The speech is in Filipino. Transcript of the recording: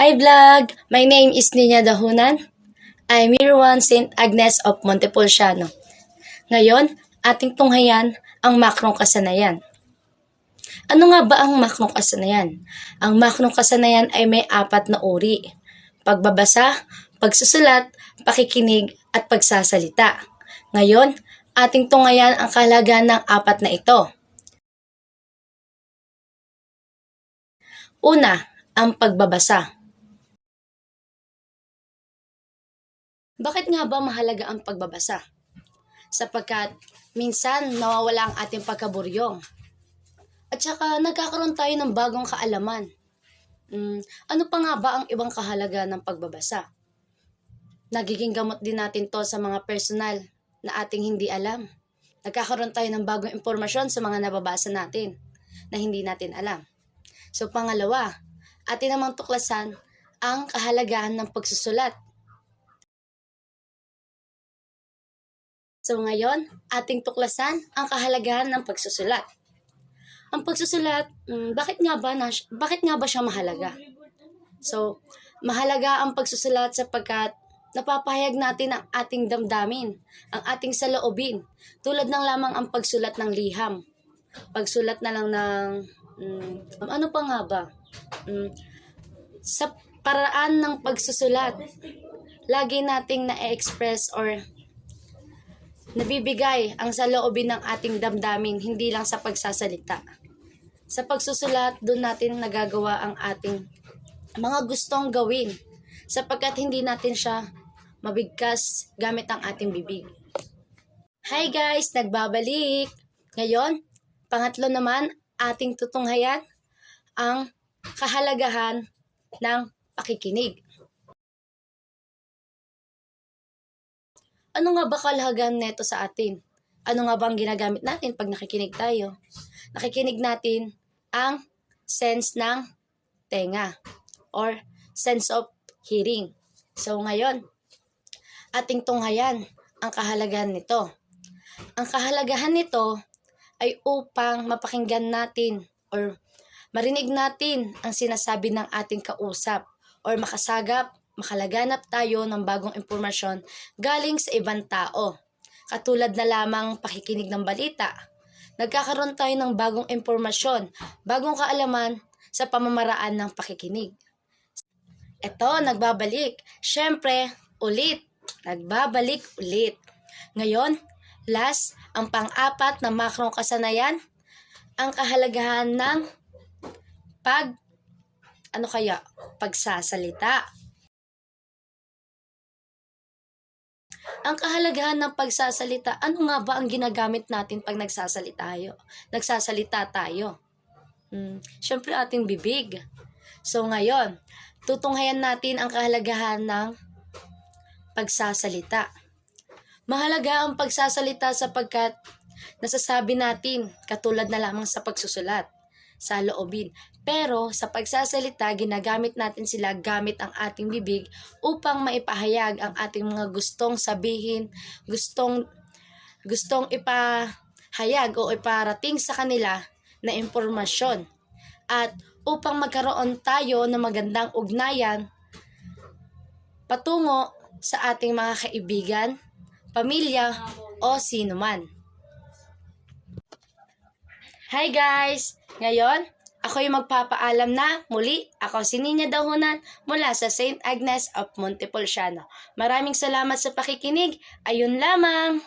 Hi vlog! My name is Nina Dahunan. I'm Mirwan St. Agnes of Montepulciano. Ngayon, ating tunghayan ang makrong kasanayan. Ano nga ba ang makrong kasanayan? Ang makrong kasanayan ay may apat na uri. Pagbabasa, pagsusulat, pakikinig, at pagsasalita. Ngayon, ating tunghayan ang kahalagaan ng apat na ito. Una, ang pagbabasa. Bakit nga ba mahalaga ang pagbabasa? Sapagkat minsan nawawala ang ating pagkaburyong. At saka nagkakaroon tayo ng bagong kaalaman. Mm, ano pa nga ba ang ibang kahalaga ng pagbabasa? Nagiging gamot din natin to sa mga personal na ating hindi alam. Nagkakaroon tayo ng bagong impormasyon sa mga nababasa natin na hindi natin alam. So pangalawa, atin namang tuklasan ang kahalagahan ng pagsusulat. So ngayon, ating tuklasan ang kahalagahan ng pagsusulat. Ang pagsusulat, mm, bakit nga ba na, bakit nga ba siya mahalaga? So, mahalaga ang pagsusulat sapagkat napapahayag natin ang ating damdamin, ang ating saloobin, tulad ng lamang ang pagsulat ng liham. Pagsulat na lang ng, mm, ano pa nga ba? Mm, sa paraan ng pagsusulat, lagi nating na-express or nabibigay ang saloobin ng ating damdamin, hindi lang sa pagsasalita. Sa pagsusulat, doon natin nagagawa ang ating mga gustong gawin sapagkat hindi natin siya mabigkas gamit ang ating bibig. Hi guys! Nagbabalik! Ngayon, pangatlo naman ating tutunghayan ang kahalagahan ng pakikinig. Ano nga ba kalahagahan neto sa atin? Ano nga ba ang ginagamit natin pag nakikinig tayo? Nakikinig natin ang sense ng tenga or sense of hearing. So ngayon, ating tunghayan ang kahalagahan nito. Ang kahalagahan nito ay upang mapakinggan natin or marinig natin ang sinasabi ng ating kausap or makasagap, makalaganap tayo ng bagong impormasyon galing sa ibang tao. Katulad na lamang pakikinig ng balita. Nagkakaroon tayo ng bagong impormasyon, bagong kaalaman sa pamamaraan ng pakikinig. Ito, nagbabalik. Siyempre, ulit. Nagbabalik ulit. Ngayon, last, ang pang-apat na makrong kasanayan, ang kahalagahan ng pag, ano kaya, pagsasalita. Ang kahalagahan ng pagsasalita, ano nga ba ang ginagamit natin pag nagsasalita tayo? Nagsasalita tayo. Hmm, Siyempre ating bibig. So ngayon, tutunghayan natin ang kahalagahan ng pagsasalita. Mahalaga ang pagsasalita sapagkat nasasabi natin katulad na lamang sa pagsusulat sa loobin. Pero sa pagsasalita, ginagamit natin sila gamit ang ating bibig upang maipahayag ang ating mga gustong sabihin, gustong gustong ipahayag o iparating sa kanila na impormasyon. At upang magkaroon tayo ng magandang ugnayan patungo sa ating mga kaibigan, pamilya o sino man. Hi guys! Ngayon, ako yung magpapaalam na muli ako si Nina Dahunan mula sa St. Agnes of Montepulciano. Maraming salamat sa pakikinig. Ayun lamang!